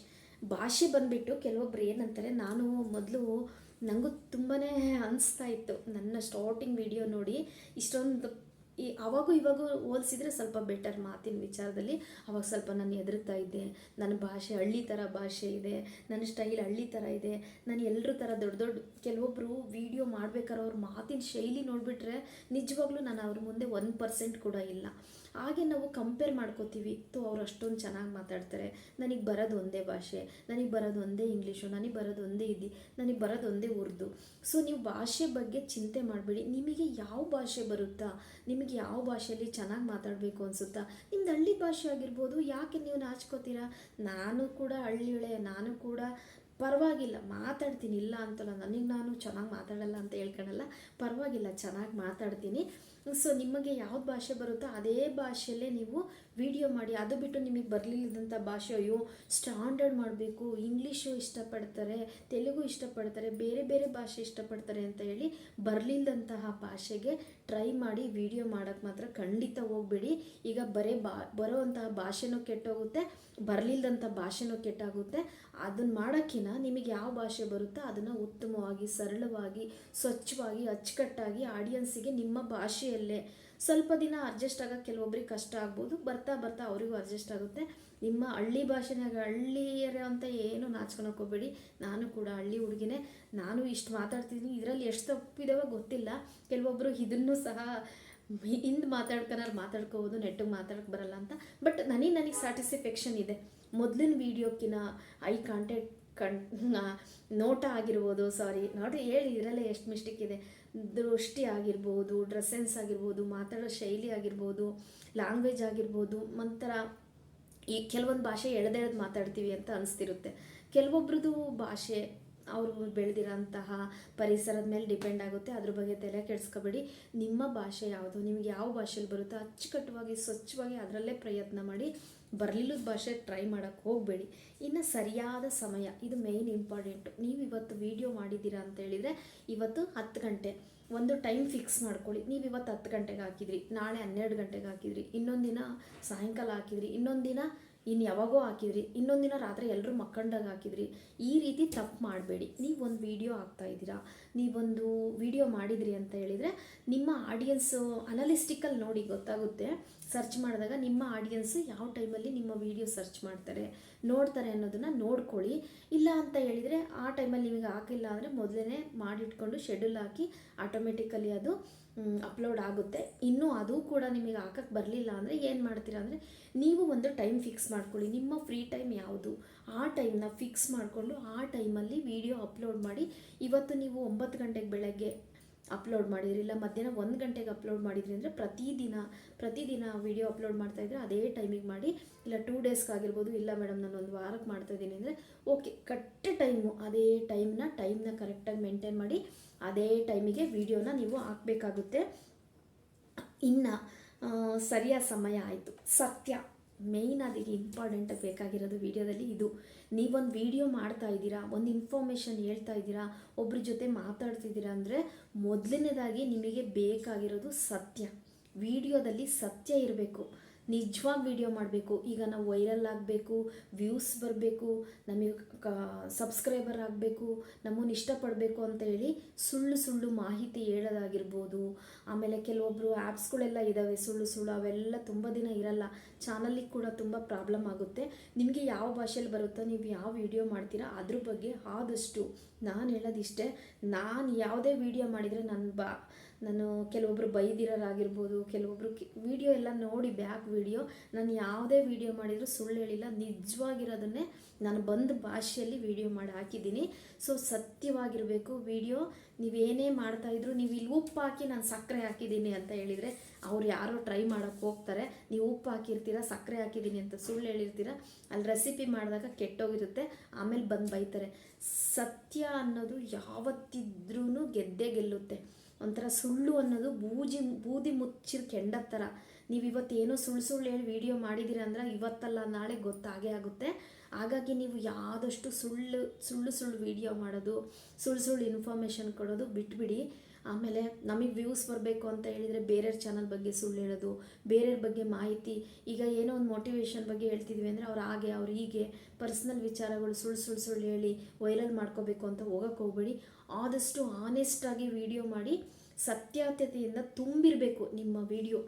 A: ಭಾಷೆ ಬಂದುಬಿಟ್ಟು ಕೆಲವೊಬ್ರು ಏನಂತಾರೆ, ನಾನು ಮೊದಲು ನನಗೂ ತುಂಬಾ ಅನಿಸ್ತಾ ಇತ್ತು. ನನ್ನ ಸ್ಟಾರ್ಟಿಂಗ್ ವಿಡಿಯೋ ನೋಡಿ ಇಷ್ಟೊಂದು ಈ ಅವಾಗೂ ಇವಾಗ ಹೋಲಿಸಿದ್ರೆ ಸ್ವಲ್ಪ ಬೆಟರ್ ಮಾತಿನ ವಿಚಾರದಲ್ಲಿ. ಅವಾಗ ಸ್ವಲ್ಪ ನಾನು ಹೆದರ್ತಾ ಇದ್ದೆ. ನನ್ನ ಭಾಷೆ ಹಳ್ಳಿ ಥರ ಭಾಷೆ ಇದೆ. ನನ್ನ ಸ್ಟೈಲ್ ಹಳ್ಳಿ ಥರ ಇದೆ. ನಾನು ಎಲ್ಲರ ಥರ ದೊಡ್ಡ ದೊಡ್ಡ ಕೆಲವೊಬ್ಬರು ವಿಡಿಯೋ ಮಾಡ್ಬೇಕಾದ್ರೆ ಅವ್ರ ಮಾತಿನ ಶೈಲಿ ನೋಡಿಬಿಟ್ರೆ ನಿಜವಾಗ್ಲೂ ನಾನು ಅವ್ರ ಮುಂದೆ ಒನ್ ಪರ್ಸೆಂಟ್ ಕೂಡ ಇಲ್ಲ. ಹಾಗೆ ನಾವು ಕಂಪೇರ್ ಮಾಡ್ಕೋತೀವಿ. ತೋ, ಅವ್ರು ಅಷ್ಟೊಂದು ಚೆನ್ನಾಗಿ ಮಾತಾಡ್ತಾರೆ. ನನಗೆ ಬರೋದು ಒಂದೇ ಭಾಷೆ. ನನಗೆ ಬರೋದು ಒಂದೇ ಇಂಗ್ಲೀಷು. ನನಗೆ ಬರೋದು ಒಂದೇ ಇದೆ, ನನಗೆ ಬರೋದು ಒಂದೇ ಉರ್ದು. ಸೊ, ನೀವು ಭಾಷೆ ಬಗ್ಗೆ ಚಿಂತೆ ಮಾಡಬೇಡಿ. ನಿಮಗೆ ಯಾವ ಭಾಷೆ ಬರುತ್ತಾ? ನಿಮಗೆ ಯಾವ ಭಾಷೆಯಲ್ಲಿ ಚೆನ್ನಾಗಿ ಮಾತಾಡಬೇಕು ಅನಿಸುತ್ತಾ? ನಿಮ್ದು ಹಳ್ಳಿ ಭಾಷೆ ಆಗಿರ್ಬೋದು, ಯಾಕೆ ನೀವು ನಾಚ್ಕೋತೀರಾ? ನಾನು ಕೂಡ ಹಳ್ಳಿಳೆ. ನಾನು ಕೂಡ ಪರವಾಗಿಲ್ಲ. ಮಾತಾಡ್ತೀನಿ. ಇಲ್ಲ ಅಂತಲ್ಲ. ನನಗೆ ನಾನು ಚೆನ್ನಾಗಿ ಮಾತಾಡಲ್ಲ ಅಂತ ಹೇಳ್ಕೊಳಲ್ಲ ಪರವಾಗಿಲ್ಲ. ಚೆನ್ನಾಗಿ ಮಾತಾಡ್ತೀನಿ. ಸೊ ನಿಮಗೆ ಯಾವ ಭಾಷೆ ಬರುತ್ತೋ ಅದೇ ಭಾಷೆಯಲ್ಲೇ ನೀವು ವಿಡಿಯೋ ಮಾಡಿ, ಅದು ಬಿಟ್ಟು ನಿಮಗೆ ಬರಲಿಲ್ಲದಂಥ ಭಾಷೆ, ಅಯ್ಯೋ, ಸ್ಟ್ಯಾಂಡರ್ಡ್ ಮಾಡಬೇಕು, ಇಂಗ್ಲೀಷು ಇಷ್ಟಪಡ್ತಾರೆ, ತೆಲುಗು ಇಷ್ಟಪಡ್ತಾರೆ, ಬೇರೆ ಬೇರೆ ಭಾಷೆ ಇಷ್ಟಪಡ್ತಾರೆ ಅಂತ ಹೇಳಿ ಬರಲಿಲ್ಲದಂತಹ ಭಾಷೆಗೆ ಟ್ರೈ ಮಾಡಿ ವಿಡಿಯೋ ಮಾಡೋಕ್ಕೆ ಮಾತ್ರ ಖಂಡಿತ ಹೋಗಬೇಡಿ. ಈಗ ಬರೇ ಬಾ, ಬರೋವಂತಹ ಭಾಷೆನೂ ಕೆಟ್ಟೋಗುತ್ತೆ, ಬರಲಿಲ್ಲದಂಥ ಭಾಷೆನೂ ಕೆಟ್ಟಾಗುತ್ತೆ. ಅದನ್ನು ಮಾಡೋಕ್ಕಿಂತ ನಿಮಗೆ ಯಾವ ಭಾಷೆ ಬರುತ್ತೋ ಅದನ್ನು ಉತ್ತಮವಾಗಿ, ಸರಳವಾಗಿ, ಸ್ವಚ್ಛವಾಗಿ, ಅಚ್ಚುಕಟ್ಟಾಗಿ ಆಡಿಯನ್ಸಿಗೆ ನಿಮ್ಮ ಭಾಷೆಯಲ್ಲೇ ಸ್ವಲ್ಪ ದಿನ ಅಡ್ಜಸ್ಟ್ ಆಗೋಕ್ಕೆ ಕೆಲವೊಬ್ರಿಗೆ ಕಷ್ಟ ಆಗ್ಬೋದು. ಬರ್ತಾ ಬರ್ತಾ ಅವರಿಗೂ ಅಡ್ಜಸ್ಟ್ ಆಗುತ್ತೆ. ನಿಮ್ಮ ಹಳ್ಳಿ ಭಾಷೆನಾಗ ಹಳ್ಳಿಯರ ಅಂತ ಏನು ನಾಚ್ಕೊಳಕ್ಕೆ ನಾನು ಕೂಡ ಹಳ್ಳಿ ಹುಡುಗಿನೇ. ನಾನು ಇಷ್ಟು ಮಾತಾಡ್ತಿದ್ದೀನಿ ಇದರಲ್ಲಿ ಎಷ್ಟು ತಪ್ಪಿದಾವ ಗೊತ್ತಿಲ್ಲ. ಕೆಲವೊಬ್ಬರು ಇದನ್ನು ಸಹ ಹಿಂದೆ ಮಾತಾಡ್ಕೊನಾರು ಮಾತಾಡ್ಕೋಬೋದು, ನೆಟ್ಟಿಗೆ ಮಾತಾಡಕ್ಕೆ ಬರಲ್ಲ ಅಂತ. ಬಟ್ ನನಗೆ ನನಗೆ ಸ್ಯಾಟಿಸ್ಫ್ಯಾಕ್ಷನ್ ಇದೆ. ಮೊದಲಿನ ವೀಡಿಯೋಕ್ಕಿಂತ ಐ ಕಾಂಟ್ಯಾಕ್ಟ್ ಕಣ್ ನೋಟ ಆಗಿರ್ಬೋದು ಸಾರಿ ನೋಡಿ, ಹೇಳಿ, ಇದರಲ್ಲೇ ಎಷ್ಟು ಮಿಸ್ಟೇಕ್ ಇದೆ. ದೃಷ್ಟಿ ಆಗಿರ್ಬೋದು ಡ್ರೆಸ್ ಸೆನ್ಸ್ ಆಗಿರ್ಬೋದು, ಮಾತಾಡೋ ಶೈಲಿ ಆಗಿರ್ಬೋದು ಲ್ಯಾಂಗ್ವೇಜ್ ಆಗಿರ್ಬೋದು, ಒಂಥರ ಈ ಕೆಲವೊಂದು ಭಾಷೆ ಎಳೆದೆಳೆದು ಮಾತಾಡ್ತೀವಿ ಅಂತ ಅನಿಸ್ತಿರುತ್ತೆ. ಕೆಲವೊಬ್ರದ್ದು ಭಾಷೆ ಅವರು ಬೆಳೆದಿರೋಂತಹ ಪರಿಸರದ ಮೇಲೆ ಡಿಪೆಂಡ್ ಆಗುತ್ತೆ, ಅದ್ರ ಬಗ್ಗೆ ತಲೆ ಕೆಡಿಸ್ಕೋಬೇಡಿ. ನಿಮ್ಮ ಭಾಷೆ ಯಾವುದು, ನಿಮ್ಗೆ ಯಾವ ಭಾಷೆಯಲ್ಲಿ ಬರುತ್ತೋ ಅಚ್ಚುಕಟ್ಟುವಾಗಿ ಸ್ವಚ್ಛವಾಗಿ ಅದರಲ್ಲೇ ಪ್ರಯತ್ನ ಮಾಡಿ, ಬರಲಿಲ್ಲದ ಭಾಷೆ ಟ್ರೈ ಮಾಡೋಕ್ಕೆ ಹೋಗಬೇಡಿ. ಇನ್ನು ಸರಿಯಾದ ಸಮಯ, ಇದು ಮೇಯ್ನ್ ಇಂಪಾರ್ಟೆಂಟು ನೀವು ಇವತ್ತು ವೀಡಿಯೋ ಮಾಡಿದ್ದೀರಾ ಅಂತ ಹೇಳಿದರೆ, ಇವತ್ತು ಹತ್ತು ಗಂಟೆ. ಒಂದು ಟೈಮ್ ಫಿಕ್ಸ್ ಮಾಡ್ಕೊಳ್ಳಿ. ನೀವು ಇವತ್ತು ಹತ್ತು ಗಂಟೆಗೆ ಹಾಕಿದ್ರಿ, ನಾಳೆ ಹನ್ನೆರಡು ಗಂಟೆಗೆ ಹಾಕಿದ್ರಿ ಇನ್ನೊಂದು ದಿನ ಸಾಯಂಕಾಲ ಹಾಕಿದ್ರಿ ಇನ್ನೊಂದು ದಿನ ಇನ್ನು ಯಾವಾಗೋ ಹಾಕಿದ್ರಿ, ಇನ್ನೊಂದು ದಿನ ರಾತ್ರಿ ಎಲ್ಲರೂ ಮಕ್ಕಂಡಾಗ ಹಾಕಿದ್ರಿ, ಈ ರೀತಿ ತಪ್ಪು ಮಾಡಬೇಡಿ. ನೀವು ಒಂದು ವಿಡಿಯೋ ಹಾಕ್ತಾ ಇದ್ದೀರಾ ನೀವೊಂದು ವಿಡಿಯೋ ಮಾಡಿದ್ರಿ ಅಂತ ಹೇಳಿದರೆ ನಿಮ್ಮ ಆಡಿಯನ್ಸು ಅನಲಿಸ್ಟಿಕಲ್ಲಿ ನೋಡಿ ಗೊತ್ತಾಗುತ್ತೆ. ಸರ್ಚ್ ಮಾಡಿದಾಗ ನಿಮ್ಮ ಆಡಿಯನ್ಸ್ ಯಾವ ಟೈಮಲ್ಲಿ ನಿಮ್ಮ ವಿಡಿಯೋ ಸರ್ಚ್ ಮಾಡ್ತಾರೆ, ನೋಡ್ತಾರೆ ಅನ್ನೋದನ್ನು ನೋಡ್ಕೊಳ್ಳಿ. ಇಲ್ಲ ಅಂತ ಹೇಳಿದರೆ ಆ ಟೈಮಲ್ಲಿ ನಿಮಗೆ ಹಾಕಿಲ್ಲ ಅಂದರೆ ಮೊದಲೇ ಮಾಡಿಟ್ಕೊಂಡು ಶೆಡ್ಯೂಲ್ ಹಾಕಿ ಆಟೋಮೆಟಿಕಲಿ ಅದು ಅಪ್ಲೋಡ್ ಆಗುತ್ತೆ. ಇನ್ನೂ ಅದು ಕೂಡ ನಿಮಗೆ ಹಾಕಕ್ಕೆ ಬರಲಿಲ್ಲ ಅಂದರೆ ಏನು ಮಾಡ್ತೀರಾ ಅಂದರೆ ನೀವು ಒಂದು ಟೈಮ್ ಫಿಕ್ಸ್ ಮಾಡ್ಕೊಳ್ಳಿ. ನಿಮ್ಮ ಫ್ರೀ ಟೈಮ್ ಯಾವುದು? ಆ ಟೈಮ್ನ ಫಿಕ್ಸ್ ಮಾಡಿಕೊಂಡು ಆ ಟೈಮಲ್ಲಿ ವಿಡಿಯೋ ಅಪ್ಲೋಡ್ ಮಾಡಿ ಇವತ್ತು ನೀವು ಒಂಬತ್ತು ಗಂಟೆಗೆ ಬೆಳಗ್ಗೆ ಅಪ್ಲೋಡ್ ಮಾಡಿದ್ರಿ, ಇಲ್ಲ ಮಧ್ಯಾಹ್ನ ಒಂದು ಗಂಟೆಗೆ ಅಪ್ಲೋಡ್ ಮಾಡಿದ್ರಿ ಅಂದರೆ ಪ್ರತಿದಿನ ಪ್ರತಿದಿನ ವಿಡಿಯೋ ಅಪ್ಲೋಡ್ ಮಾಡ್ತಾಯಿದ್ರೆ ಅದೇ ಟೈಮಿಗೆ ಮಾಡಿ, ಇಲ್ಲ ಟೂ ಡೇಸ್ಗಾಗಿರ್ಬೋದು ಇಲ್ಲ ಮೇಡಮ್ ನಾನು ಒಂದು ವಾರಕ್ಕೆ ಮಾಡ್ತಾಯಿದ್ದೀನಿ ಅಂದರೆ ಓಕೆ ಕರೆಕ್ಟ್ ಟೈಮು ಅದೇ ಟೈಮ್ನ ಟೈಮ್ನ ಕರೆಕ್ಟಾಗಿ ಮೇಂಟೈನ್ ಮಾಡಿ, ಅದೇ ಟೈಮಿಗೆ ವಿಡಿಯೋನ ನೀವು ಹಾಕಬೇಕಾಗುತ್ತೆ. ಇನ್ನು ಸರಿಯಾದ ಸಮಯ ಆಯಿತು. ಸತ್ಯ. ಮೇಯ್ನ್ ಅದಕ್ಕೆ ಇಂಪಾರ್ಟೆಂಟ್ ಬೇಕಾಗಿರೋದು ವಿಡಿಯೋದಲ್ಲಿ ಇದು. ನೀವೊಂದು ವಿಡಿಯೋ ಮಾಡ್ತಾ ಇದ್ದೀರಾ, ಒಂದು ಇನ್ಫಾರ್ಮೇಷನ್ ಹೇಳ್ತಾ ಇದ್ದೀರಾ, ಒಬ್ರ ಜೊತೆ ಮಾತಾಡ್ತಿದ್ದೀರಾ ಅಂದರೆ ಮೊದಲನೇದಾಗಿ ನಿಮಗೆ ಬೇಕಾಗಿರೋದು ಸತ್ಯ. ವಿಡಿಯೋದಲ್ಲಿ ಸತ್ಯ ಇರಬೇಕು. ನಿಜವಾಗಿ ವಿಡಿಯೋ ಮಾಡಬೇಕು. ಈಗ ನಾವು ವೈರಲ್ ಆಗಬೇಕು ವ್ಯೂಸ್ ಬರಬೇಕು, ನಮಗೆ ಕ ಸಬ್ಸ್ಕ್ರೈಬರ್ ಆಗಬೇಕು ನಮ್ಮನ್ನು ಇಷ್ಟಪಡಬೇಕು ಅಂತ ಹೇಳಿ ಸುಳ್ಳು ಸುಳ್ಳು ಮಾಹಿತಿ ಹೇಳೋದಾಗಿರ್ಬೋದು. ಆಮೇಲೆ ಕೆಲವೊಬ್ಬರು ಆ್ಯಪ್ಸ್ಗಳೆಲ್ಲ ಇದ್ದಾವೆ ಸುಳ್ಳು ಸುಳ್ಳು ಅವೆಲ್ಲ ತುಂಬ ದಿನ ಇರಲ್ಲ. ಚಾನಲಿಗೆ ಕೂಡ ತುಂಬ ಪ್ರಾಬ್ಲಮ್ ಆಗುತ್ತೆ. ನಿಮಗೆ ಯಾವ ಭಾಷೆಯಲ್ಲಿ ಬರುತ್ತೋ, ನೀವು ಯಾವ ವಿಡಿಯೋ ಮಾಡ್ತೀರಾ, ಅದ್ರ ಬಗ್ಗೆ ಆದಷ್ಟು ನಾನು ಹೇಳೋದಿಷ್ಟೇ. ನಾನು ಯಾವುದೇ ವಿಡಿಯೋ ಮಾಡಿದರೆ ನನ್ನ ಬಾ ನಾನು ಕೆಲವೊಬ್ಬರು ಬೈದಿರೋರಾಗಿರ್ಬೋದು ಕೆಲವೊಬ್ಬರು ವಿಡಿಯೋ ಎಲ್ಲ ನೋಡಿ ಬ್ಯಾಕ್ ವಿಡಿಯೋ ನಾನು ಯಾವುದೇ ವಿಡಿಯೋ ಮಾಡಿದರೂ ಸುಳ್ಳು ಹೇಳಿಲ್ಲ, ನಿಜವಾಗಿರೋದನ್ನೇ ನಾನು ಬಂದ ಭಾಷೆಯಲ್ಲಿ ವಿಡಿಯೋ ಮಾಡಿ ಹಾಕಿದ್ದೀನಿ. ಸೊ ಸತ್ಯವಾಗಿರಬೇಕು ವಿಡಿಯೋ ನೀವೇನೇ ಮಾಡ್ತಾಯಿದ್ರು ನೀವು ಇಲ್ಲಿ ಉಪ್ಪು ಹಾಕಿ ನಾನು ಸಕ್ಕರೆ ಹಾಕಿದ್ದೀನಿ ಅಂತ ಹೇಳಿದರೆ ಅವ್ರು ಯಾರೋ ಟ್ರೈ ಮಾಡೋಕ್ಕೆ ಹೋಗ್ತಾರೆ. ನೀವು ಉಪ್ಪು ಹಾಕಿರ್ತೀರ, ಸಕ್ಕರೆ ಹಾಕಿದ್ದೀನಿ ಅಂತ ಸುಳ್ಳು ಹೇಳಿರ್ತೀರ ಅಲ್ಲಿ ರೆಸಿಪಿ ಮಾಡಿದಾಗ ಕೆಟ್ಟೋಗಿರುತ್ತೆ, ಆಮೇಲೆ ಬಂದು ಬೈತಾರೆ. ಸತ್ಯ ಅನ್ನೋದು ಯಾವತ್ತಿದ್ರೂ ಗೆದ್ದೇ ಗೆಲ್ಲುತ್ತೆ. ಒಂಥರ ಸುಳ್ಳು ಅನ್ನೋದು ಬೂಜಿ, ಬೂದಿ ಮುಚ್ಚಿದ ಕೆಂಡ ಥರ. ನೀವು ಇವತ್ತು ಏನೋ ಸುಳ್ಳು ಸುಳ್ಳು ಹೇಳಿ ವಿಡಿಯೋ ಮಾಡಿದ್ದೀರ ಅಂದ್ರೆ ಇವತ್ತಲ್ಲ, ನಾಳೆ ಗೊತ್ತಾಗೇ ಆಗುತ್ತೆ. ಹಾಗಾಗಿ ನೀವು ಯಾವುದಷ್ಟು ಸುಳ್ಳು ಸುಳ್ಳು ಸುಳ್ಳು ವಿಡಿಯೋ ಮಾಡೋದು, ಸುಳ್ಳು ಸುಳ್ಳು ಇನ್ಫಾರ್ಮೇಷನ್ ಕೊಡೋದು ಬಿಟ್ಬಿಡಿ. ಆಮೇಲೆ ನಮಗೆ ವ್ಯೂಸ್ ಬರಬೇಕು ಅಂತ ಹೇಳಿದರೆ ಬೇರೆಯವ್ರ ಚಾನಲ್ ಬಗ್ಗೆ ಸುಳ್ಳು ಹೇಳೋದು, ಬೇರೆಯವ್ರ ಬಗ್ಗೆ ಮಾಹಿತಿ. ಈಗ ಏನೋ ಒಂದು ಮೋಟಿವೇಶನ್ ಬಗ್ಗೆ ಹೇಳ್ತಿದ್ವಿ ಅಂದರೆ ಅವ್ರು ಹಾಗೆ, ಅವ್ರು ಹೀಗೆ. ಪರ್ಸ್ನಲ್ ವಿಚಾರಗಳು ಸುಳ್ಳು ಸುಳ್ಳು ಸುಳ್ಳು ಹೇಳಿ ವೈರಲ್ ಮಾಡ್ಕೋಬೇಕು ಅಂತ ಹೋಗಕ್ಕೆ ಹೋಗ್ಬೇಡಿ. ಆದಷ್ಟು ಆನೆಸ್ಟಾಗಿ ವಿಡಿಯೋ ಮಾಡಿ ಸತ್ಯಾತ್ಯತೆಯಿಂದ ತುಂಬಿರಬೇಕು ನಿಮ್ಮ ವಿಡಿಯೋ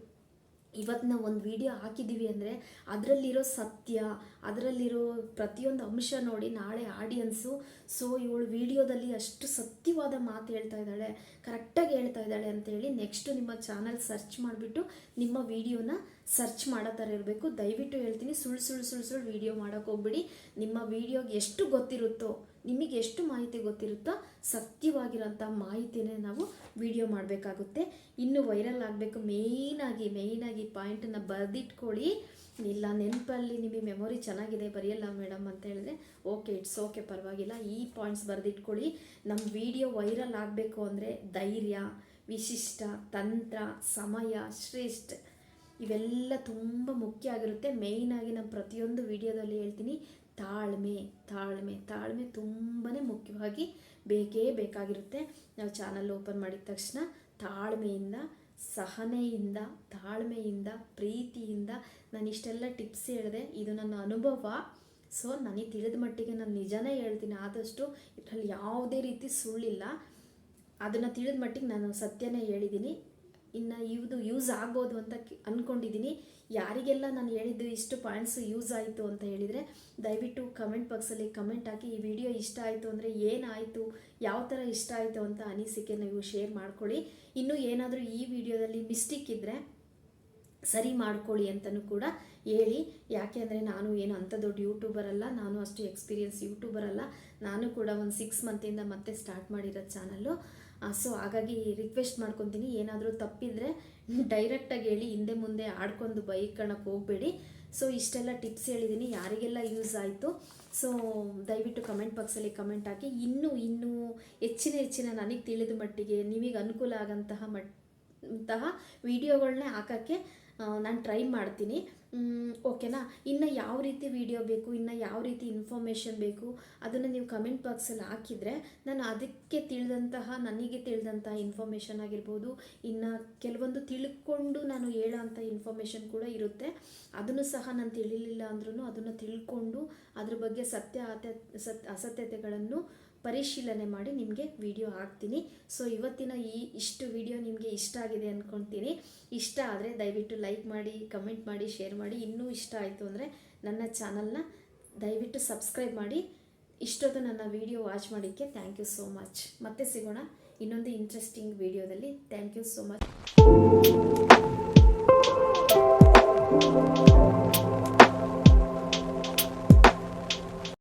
A: ಇವತ್ತು ನಾವು ಒಂದು ವಿಡಿಯೋ ಹಾಕಿದ್ದೀವಿ ಅಂದರೆ ಅದರಲ್ಲಿರೋ ಸತ್ಯ, ಅದರಲ್ಲಿರೋ ಪ್ರತಿಯೊಂದು ಅಂಶ ನೋಡಿ ನಾಳೆ ಆಡಿಯನ್ಸು ಸೊ ಇವಳು ವಿಡಿಯೋದಲ್ಲಿ ಅಷ್ಟು ಸತ್ಯವಾದ ಮಾತು ಹೇಳ್ತಾ ಇದ್ದಾಳೆ ಕರೆಕ್ಟಾಗಿ ಹೇಳ್ತಾ ಇದ್ದಾಳೆ ಅಂತೇಳಿ ನೆಕ್ಸ್ಟು ನಿಮ್ಮ ಚಾನಲ್ ಸರ್ಚ್ ಮಾಡಿಬಿಟ್ಟು ನಿಮ್ಮ ವಿಡಿಯೋನ ಸರ್ಚ್ ಮಾಡೋ ಥರ ಇರಬೇಕು. ದಯವಿಟ್ಟು ಹೇಳ್ತೀನಿ ಸುಳ್ಳು ಸುಳ್ಳು ಸುಳ್ಳು ಸುಳ್ಳು ವಿಡಿಯೋ ಮಾಡೋಕ್ಕೆ ಹೋಗ್ಬಿಡಿ. ನಿಮ್ಮ ವಿಡಿಯೋಗೆ ಎಷ್ಟು ಗೊತ್ತಿರುತ್ತೋ ನಿಮಗೆ ಎಷ್ಟು ಮಾಹಿತಿ ಗೊತ್ತಿರುತ್ತೋ ಸತ್ಯವಾಗಿರೋಂಥ ಮಾಹಿತಿನೇ ನಾವು ವಿಡಿಯೋ ಮಾಡಬೇಕಾಗುತ್ತೆ. ಇನ್ನು ವೈರಲ್ ಆಗಬೇಕು ಮೇಯ್ನಾಗಿ ಮೇಯ್ನಾಗಿ ಪಾಯಿಂಟನ್ನು ಬರೆದಿಟ್ಕೊಳ್ಳಿ. ಇಲ್ಲ, ನೆನಪಲ್ಲಿ ನಿಮಗೆ ಮೆಮೊರಿ ಚೆನ್ನಾಗಿದೆ, ಬರೆಯಲ್ಲ ಮೇಡಮ್ ಅಂತ ಹೇಳಿದ್ರೆ ಓಕೆ ಇಟ್ಸ್ ಓಕೆ ಪರವಾಗಿಲ್ಲ. ಈ ಪಾಯಿಂಟ್ಸ್ ಬರೆದಿಟ್ಕೊಳ್ಳಿ. ನಮ್ಮ ವಿಡಿಯೋ ವೈರಲ್ ಆಗಬೇಕು ಅಂದರೆ ಧೈರ್ಯ, ವಿಶಿಷ್ಟ, ತಂತ್ರ, ಸಮಯ, ಶ್ರೇಷ್ಠ, ಇವೆಲ್ಲ ತುಂಬ ಮುಖ್ಯ ಆಗಿರುತ್ತೆ. ಮೇಯ್ನಾಗಿ ನಾನು ಪ್ರತಿಯೊಂದು ವಿಡಿಯೋದಲ್ಲಿ ಹೇಳ್ತೀನಿ. ತಾಳ್ಮೆ ತಾಳ್ಮೆ ತಾಳ್ಮೆ ತುಂಬಾ ಮುಖ್ಯವಾಗಿ ಬೇಕೇ ಬೇಕಾಗಿರುತ್ತೆ. ನಾವು ಚಾನಲ್ ಓಪನ್ ಮಾಡಿದ ತಕ್ಷಣ ತಾಳ್ಮೆಯಿಂದ, ಸಹನೆಯಿಂದ, ತಾಳ್ಮೆಯಿಂದ, ಪ್ರೀತಿಯಿಂದ ನಾನು ಇಷ್ಟೆಲ್ಲ ಟಿಪ್ಸ್ ಹೇಳಿದೆ. ಇದು ನನ್ನ ಅನುಭವ. ಸೊ ನನಗೆ ತಿಳಿದ ಮಟ್ಟಿಗೆ ನಾನು ನಿಜನೇ ಹೇಳ್ತೀನಿ. ಆದಷ್ಟು ಇದರಲ್ಲಿ ಯಾವುದೇ ರೀತಿ ಸುಳ್ಳಿಲ್ಲ. ಅದನ್ನು ತಿಳಿದ ಮಟ್ಟಿಗೆ ನಾನು ಸತ್ಯನೇ ಹೇಳಿದ್ದೀನಿ. ಇನ್ನು ಇದು ಯೂಸ್ ಆಗ್ಬೋದು ಅಂತ ಅಂದ್ಕೊಂಡಿದ್ದೀನಿ ಯಾರಿಗೆಲ್ಲ ನಾನು ಹೇಳಿದ್ದು ಇಷ್ಟು ಪಾಯಿಂಟ್ಸ್ ಯೂಸ್ ಆಯಿತು ಅಂತ ಹೇಳಿದರೆ, ದಯವಿಟ್ಟು ಕಮೆಂಟ್ ಬಾಕ್ಸಲ್ಲಿ ಕಮೆಂಟ್ ಹಾಕಿ, ಈ ವಿಡಿಯೋ ಇಷ್ಟ ಆಯಿತು ಅಂದರೆ ಏನಾಯಿತು ಯಾವ ಥರ ಇಷ್ಟ ಆಯಿತು ಅಂತ ಅನಿಸಿಕೆ ನೀವು ಶೇರ್ ಮಾಡ್ಕೊಳ್ಳಿ. ಇನ್ನೂ ಏನಾದರೂ ಈ ವಿಡಿಯೋದಲ್ಲಿ ಮಿಸ್ಟೇಕ್ ಇದ್ದರೆ ಸರಿ ಮಾಡ್ಕೊಳ್ಳಿ ಅಂತಲೂ ಕೂಡ ಹೇಳಿ. ಯಾಕೆ ಅಂದರೆ ನಾನು ಏನು ಅಂಥ ದೊಡ್ಡ ಯೂಟ್ಯೂಬರ್ ಅಲ್ಲ, ನಾನು ಅಷ್ಟು ಎಕ್ಸ್ಪೀರಿಯನ್ಸ್ ಯೂಟ್ಯೂಬರ್ ಅಲ್ಲ. ನಾನು ಕೂಡ ಒಂದು ಸಿಕ್ಸ್ ಮಂತಿಂದ ಮತ್ತೆ ಸ್ಟಾರ್ಟ್ ಮಾಡಿರೋ ಚಾನಲ್ಲು ಸೊ ಹಾಗಾಗಿ ರಿಕ್ವೆಸ್ಟ್ ಮಾಡ್ಕೊತೀನಿ. ಏನಾದರೂ ತಪ್ಪಿದರೆ ಡೈರೆಕ್ಟಾಗಿ ಹೇಳಿ, ಹಿಂದೆ ಮುಂದೆ ಆಡ್ಕೊಂಡು ಬೈಕಣಕ್ಕೆ ಹೋಗಬೇಡಿ. ಸೊ ಇಷ್ಟೆಲ್ಲ ಟಿಪ್ಸ್ ಹೇಳಿದ್ದೀನಿ ಯಾರಿಗೆಲ್ಲ ಯೂಸ್ ಆಯಿತು ಸೊ ದಯವಿಟ್ಟು ಕಮೆಂಟ್ ಬಾಕ್ಸಲ್ಲಿ ಕಮೆಂಟ್ ಹಾಕಿ. ಇನ್ನೂ ಇನ್ನೂ ಹೆಚ್ಚಿನ ಹೆಚ್ಚಿನ ನನಗೆ ತಿಳಿದ ಮಟ್ಟಿಗೆ, ನಿಮಗೆ ಅನುಕೂಲ ಆಗಂತಹ ಮಟ್, ಅಂತಹ ವಿಡಿಯೋಗಳನ್ನೇ ಹಾಕೋಕ್ಕೆ ನಾನು ಟ್ರೈ ಮಾಡ್ತೀನಿ. ಓಕೆನಾ? ಇನ್ನು ಯಾವ ರೀತಿ ವಿಡಿಯೋ ಬೇಕು, ಇನ್ನು ಯಾವ ರೀತಿ ಇನ್ಫಾರ್ಮೇಷನ್ ಬೇಕು, ಅದನ್ನು ನೀವು ಕಮೆಂಟ್ ಬಾಕ್ಸಲ್ಲಿ ಹಾಕಿದರೆ ನಾನು ಅದಕ್ಕೆ ತಿಳಿದಂತಹ, ನನಗೆ ತಿಳಿದಂತಹ ಇನ್ಫಾರ್ಮೇಷನ್ ಆಗಿರ್ಬೋದು, ಇನ್ನು ಕೆಲವೊಂದು ತಿಳ್ಕೊಂಡು ನಾನು ಹೇಳೋ ಇನ್ಫಾರ್ಮೇಷನ್ ಕೂಡ ಇರುತ್ತೆ. ಅದನ್ನು ಸಹ ನಾನು ತಿಳಿಲಿಲ್ಲ ಅಂದ್ರೂ ಅದನ್ನು ತಿಳ್ಕೊಂಡು ಅದ್ರ ಬಗ್ಗೆ ಸತ್ಯ ಅತ್ಯ ಸತ್ ಅಸತ್ಯತೆಗಳನ್ನು ಪರಿಶೀಲನೆ ಮಾಡಿ ನಿಮಗೆ ವಿಡಿಯೋ ಹಾಕ್ತೀನಿ. ಸೊ ಇವತ್ತಿನ ಈ ಇಷ್ಟು ವಿಡಿಯೋ ನಿಮಗೆ ಇಷ್ಟ ಆಗಿದೆ ಅಂದ್ಕೊತೀನಿ ಇಷ್ಟ ಆದರೆ ದಯವಿಟ್ಟು ಲೈಕ್ ಮಾಡಿ ಕಮೆಂಟ್ ಮಾಡಿ ಶೇರ್ ಮಾಡಿ. ಇನ್ನೂ ಇಷ್ಟ ಆಯಿತು ಅಂದರೆ ನನ್ನ ಚಾನಲ್ನ ದಯವಿಟ್ಟು ಸಬ್ಸ್ಕ್ರೈಬ್ ಮಾಡಿ. ಇಷ್ಟೊತ್ತು ನನ್ನ ವಿಡಿಯೋ ವಾಚ್ ಮಾಡೋಕ್ಕೆ ಥ್ಯಾಂಕ್ ಯು ಸೋ ಮಚ್ ಮತ್ತೆ ಸಿಗೋಣ ಇನ್ನೊಂದು ಇಂಟ್ರೆಸ್ಟಿಂಗ್ ವಿಡಿಯೋದಲ್ಲಿ ಥ್ಯಾಂಕ್ ಯು ಸೋ ಮಚ್